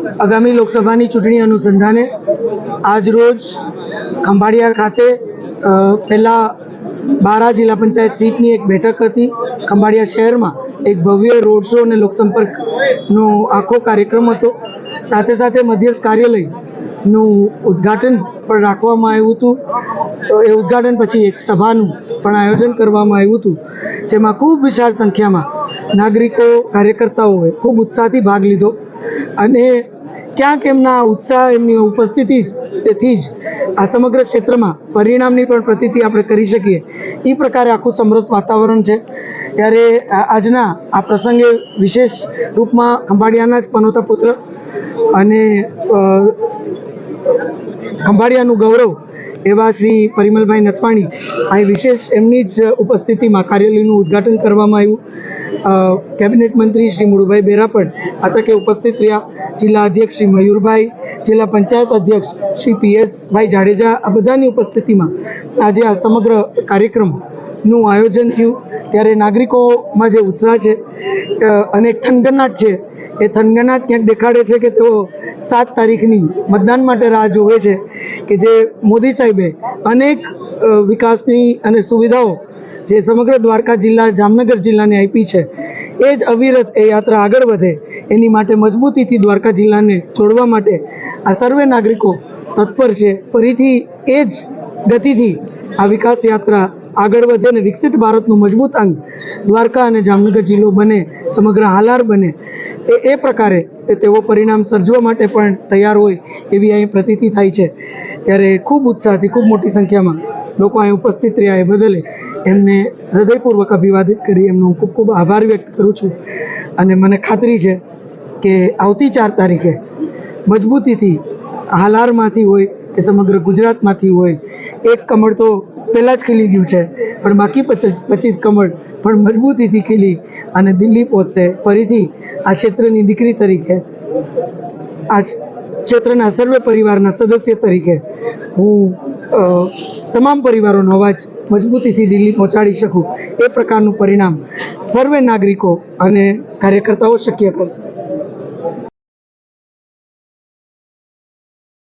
આગામી લોકસભાની ચૂંટણી અનુસંધાને આજરોજ ખંભાળિયા ખાતે પહેલાં બારા જિલ્લા પંચાયત સીટની એક બેઠક હતી. ખંભાળિયા શહેરમાં એક ભવ્ય રોડ શો અને લોકસંપર્કનો આખો કાર્યક્રમ હતો. સાથે સાથે મધ્યસ્થ કાર્યાલયનું ઉદ્ઘાટન પણ રાખવામાં આવ્યું હતું. એ ઉદ્ઘાટન પછી એક સભાનું પણ આયોજન કરવામાં આવ્યું હતું, જેમાં ખૂબ વિશાળ સંખ્યામાં નાગરિકો, કાર્યકર્તાઓએ ખૂબ ઉત્સાહથી ભાગ લીધો. અને ક્યાંક એમના ઉત્સાહ, એમની ઉપસ્થિતિ તેથી જ આ સમગ્ર ક્ષેત્રમાં પરિણામની પણ પ્રતિતિ આપણે કરી શકીએ. એ પ્રકારે આખું સમરસ વાતાવરણ છે. ત્યારે આજના આ પ્રસંગે વિશેષ રૂપમાં ખંભાળિયાના જ પનોતા પુત્ર અને ખંભાળિયાનું ગૌરવ એવા શ્રી પરિમલભાઈ નથવાણી અહીં વિશેષ એમની જ ઉપસ્થિતિમાં કાર્યાલયનું ઉદ્ઘાટન કરવામાં આવ્યું. કેબિનેટ મંત્રી શ્રી મુળુભાઈ બેરા પણ આ ઉપસ્થિત રહ્યા જિલ્લા અધ્યક્ષ શ્રી મયુરભાઈ, જિલ્લા પંચાયત અધ્યક્ષ શ્રી પીએસભાઈ જાડેજા, આ બધાની ઉપસ્થિતિમાં આજે આ સમગ્ર કાર્યક્રમનું આયોજન થયું. ત્યારે નાગરિકોમાં જે ઉત્સાહ છે અને થનગનાટ છે, એ થનગનાટ ક્યાંક દેખાડે છે કે તેઓ સાત તારીખની મતદાન માટે રાહ જોવે છે કે જે મોદી સાહેબે અનેક વિકાસની અને સુવિધાઓ જે સમગ્ર દ્વારકા જિલ્લા, જામનગર જિલ્લાને આપી છે એ જ અવિરત એ યાત્રા આગળ વધે, એની માટે મજબૂતીથી દ્વારકા જિલ્લાને જોડવા માટે આ સર્વે નાગરિકો તત્પર છે. ફરીથી એ જ ગતિથી આ વિકાસ યાત્રા આગળ વધે અને વિકસિત ભારતનું મજબૂત અંગ દ્વારકા અને જામનગર જિલ્લો બને, સમગ્ર હાલાર બને. એ એ પ્રકારે તે તેઓ પરિણામ સર્જવા માટે પણ તૈયાર હોય એવી અહીં પ્રતીતિ થાય છે. ત્યારે ખૂબ ઉત્સાહથી, ખૂબ મોટી સંખ્યામાં લોકો અહીં ઉપસ્થિત રહ્યા એ બદલે એમને હૃદયપૂર્વક અભિવાદિત કરી, એમનો ખૂબ ખૂબ આભાર વ્યક્ત કરું છું. અને મને ખાતરી છે કે આવતી ચાર તારીખે મજબૂતીથી હાલારમાંથી હોય કે સમગ્ર ગુજરાતમાંથી હોય, એક કમળ તો પહેલાં જ ખીલી ગયું છે, પણ બાકી પચીસ પચીસ કમળ પણ મજબૂતીથી ખીલી અને દિલ્હી પહોંચશે. ફરીથી આ ક્ષેત્રની દીકરી તરીકે, આ ક્ષેત્રના સર્વે પરિવારના સદસ્ય તરીકે હું તમામ પરિવારોનો અવાજ મજબૂતીથી દિલ્હી પહોંચાડી શકું એ પ્રકારનું પરિણામ સર્વે નાગરિકો અને કાર્યકર્તાઓ શક્ય કરશે.